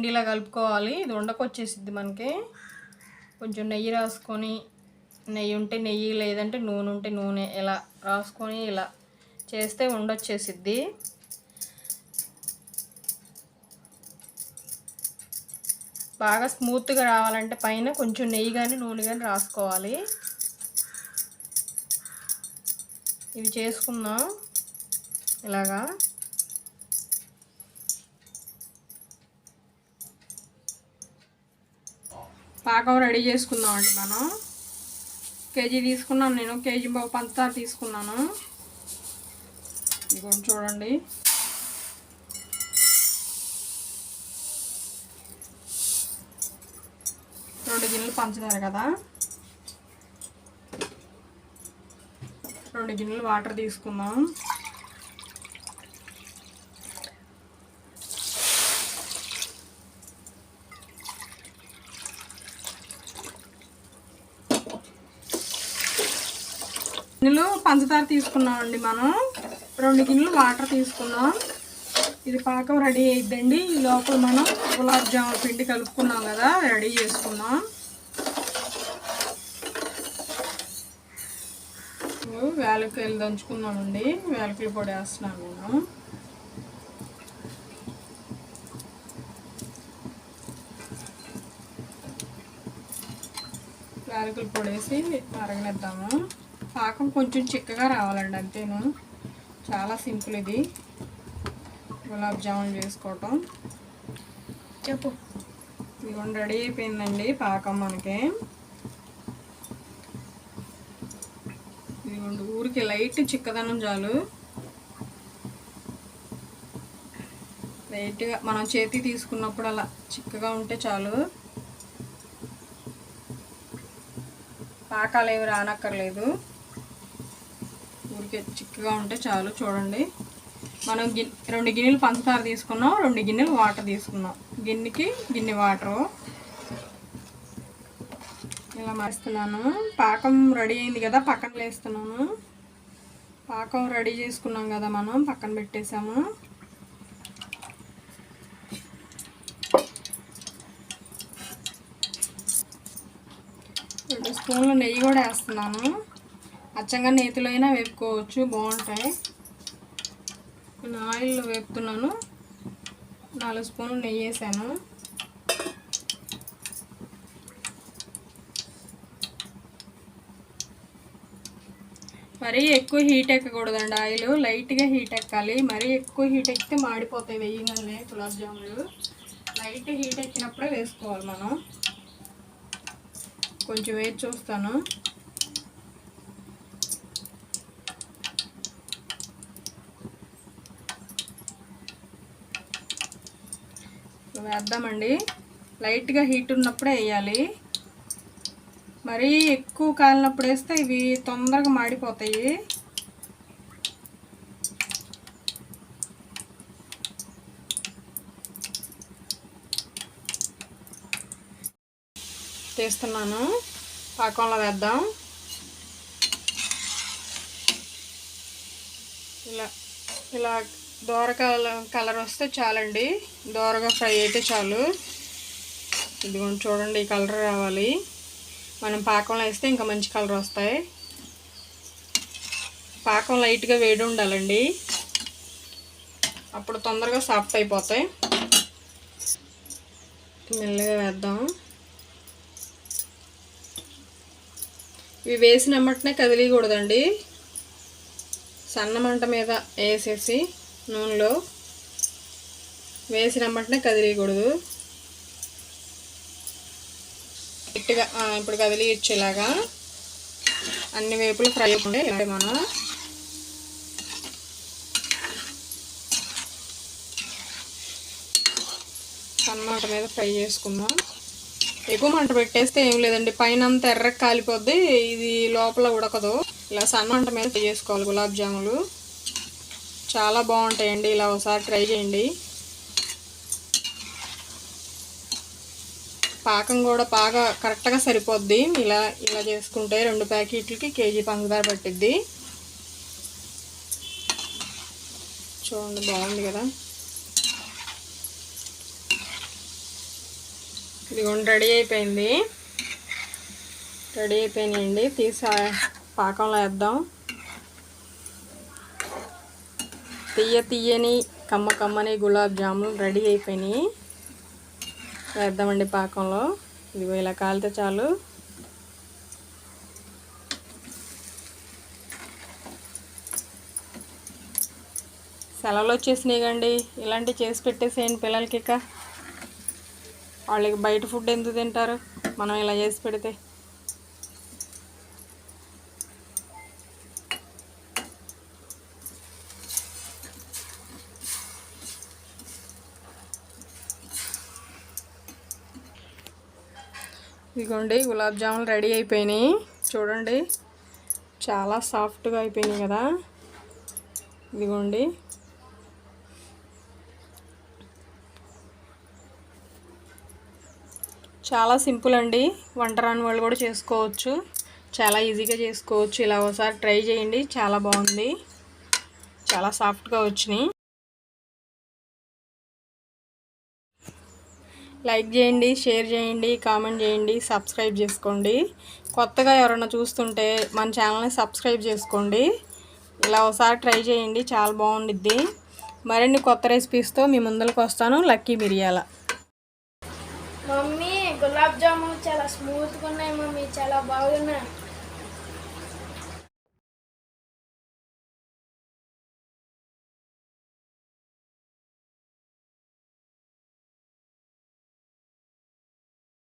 పిండిలా కలుపుకోవాలి. ఇది ఉండకొచ్చేసిద్ది మనకి. కొంచెం నెయ్యి రాసుకొని నెయ్యి ఉంటే నెయ్యి లేదంటే నూనె ఉంటే నూనె ఇలా రాసుకొని ఇలా చేస్తే ఉండొచ్చేసిద్ది బాగా స్మూత్గా రావాలంటే పైన కొంచెం నెయ్యి కానీ నూనె కానీ రాసుకోవాలి. ఇవి చేసుకుందాం. ఇలాగా. పాకం రెడీ చేసుకుందామండి మనం. కేజీ తీసుకున్నాను నేను కేజీ బాబు పంచదార తీసుకున్నాను. ఇది చూడండి. రెండు గిన్నెలు పంచదార కదా. రెండు గిన్నెలు వాటర్ తీసుకుందాం. గిన్నెలు పంచదార తీసుకున్నామండి మనం. రెండు గిన్నెలు వాటర్ తీసుకున్నాం. ఇది పాకం రెడీ అయిద్దండి. ఈ లోపల మనం గులాబ్ జామున్ పిండి కలుపుకున్నాం కదా రెడీ చేసుకున్నాం. వేలకాయలు దంచుకున్నామండి. వేలకాయలు పొడి వేస్తున్నాను నేను వేలకలు పొడి వేసి పాకం కొంచెం చిక్కగా రావాలండి అంతేను. చాలా సింపుల్ ఇది. గులాబ్ జామున్ చేసుకోవటం. చెప్పు. ఇదిగోండి రెడీ అయిపోయిందండి పాకం మనకి. ఇదిగోండి ఊరికి లైట్ చిక్కదనం చాలు. లైట్గా మనం చేతి తీసుకున్నప్పుడు అలా చిక్కగా ఉంటే చాలు. పాకాలు ఏమి రానక్కర్లేదు. ఊరికే చిక్కగా ఉంటే చాలు చూడండి. మనం గిన్నె రెండు గిన్నెలు పంచదార తీసుకున్నాం రెండు గిన్నెలు వాటర్ తీసుకున్నాం. గిన్నెకి గిన్నె వాటరు. ఇలా మరిస్తున్నాను. పాకం రెడీ అయింది కదా పక్కన వేస్తున్నాను పాకం రెడీ చేసుకున్నాం కదా మనం పక్కన పెట్టేసాము రెండు స్పూన్లు నెయ్యి కూడా వేస్తున్నాను. అచ్చంగా నేతిలో అయినా వేపుకోవచ్చు బాగుంటాయి. నేను ఆయిల్లో వేపుతున్నాను. నాలుగు స్పూన్లు నెయ్యి వేసాను. మరీ ఎక్కువ హీట్ ఎక్కకూడదండి ఆయిల్. లైట్గా హీట్ ఎక్కాలి. మరీ ఎక్కువ హీట్ ఎక్కితే మాడిపోతాయి వెయ్యగానే గులాబ్ జాములు. లైట్ హీట్ ఎక్కినప్పుడే వేసుకోవాలి మనం. కొంచెం వేచి చూస్తాను. వేద్దామండి. లైట్గా హీట్ ఉన్నప్పుడే వేయాలి. మరీ ఎక్కువ కాలినప్పుడు వేస్తే ఇవి తొందరగా మాడిపోతాయి. చేస్తున్నాను. పాకంలో వేద్దాం. ఇలా ఇలా దోర కలర్ కలర్ వస్తే చాలండి. దోరగా ఫ్రై అయితే చాలు. ఇదిగోండి చూడండి ఈ కలర్ రావాలి. మనం పాకంలో వేస్తే ఇంకా మంచి కలర్ వస్తాయి. పాకం లైట్గా వేడి ఉండాలండి. అప్పుడు తొందరగా సాఫ్ట్ అయిపోతాయి. మెల్లగా వేద్దాం. ఇవి వేసిన వెంటనే కదిలియకూడదండి సన్న మంట మీద వేసేసి నూనెలో వేసిన వెంటనే కదిలియకూడదు గట్టిగా ఇప్పుడు కదిలి ఇచ్చేలాగా అన్ని వేపులు ఫ్రై అయిపోయి మనం సన్న మంట మీద ఫ్రై చేసుకుందాం. ఎక్కువ మంట పెట్టేస్తే ఏం లేదండి. పైన అంతా ఎర్రగా కాలిపోద్ది. ఇది లోపల ఉడకదు. ఇలా సన్నమంట మీద ఫ్రై చేసుకోవాలి గులాబ్ జాములు. చాలా బాగుంటాయండి. ఇలా ఒకసారి ట్రై చేయండి. పాకం కూడా బాగా కరెక్ట్గా సరిపోద్ది. ఇలా ఇలా చేసుకుంటే రెండు ప్యాకెట్లకి కేజీ పంచదార పట్టిద్ది. చూడండి బాగుంది కదా. ఇదిగోండి రెడీ అయిపోయింది. రెడీ అయిపోయినాయండి. తీసా పాకంలో వేద్దాం. తీయ తీయని కమ్మ కమ్మని గులాబ్ జామున్ రెడీ అయిపోయినాయి. వేద్దామండి పాకంలో. ఇదిగో ఇలా కాలితే చాలు. సెలవులు వచ్చేసినాయి కండి ఇలాంటివి చేసి పెట్టేసేయండి పిల్లలకి ఇక. వాళ్ళకి బయట ఫుడ్ ఎందుకు తింటారు? మనం ఇలా చేసి పెడితే. ఇదిగోండి గులాబ్ జాములు రెడీ అయిపోయినాయి. చూడండి చాలా సాఫ్ట్గా అయిపోయినాయి కదా. ఇదిగోండి చాలా సింపుల్ అండి. వంట రాని వాళ్ళు కూడా చేసుకోవచ్చు. చాలా ఈజీగా చేసుకోవచ్చు. ఇలా ఒకసారి ట్రై చేయండి. చాలా బాగుంది. చాలా సాఫ్ట్గా వచ్చినాయి. లైక్ చేయండి షేర్ చేయండి కామెంట్ చేయండి సబ్స్క్రైబ్ చేసుకోండి. కొత్తగా ఎవరైనా చూస్తుంటే మన ఛానల్ని సబ్స్క్రైబ్ చేసుకోండి. ఇలా ఒకసారి ట్రై చేయండి. చాలా బాగుండిద్ది. మరిన్ని కొత్త రెసిపీస్తో మీ ముందరకు వస్తాను. లక్కీ మిరియాల. మమ్మీ గులాబ్ జామున్ చాలా స్మూత్గా ఉన్నాయి మమ్మీ. చాలా బాగున్నాయి.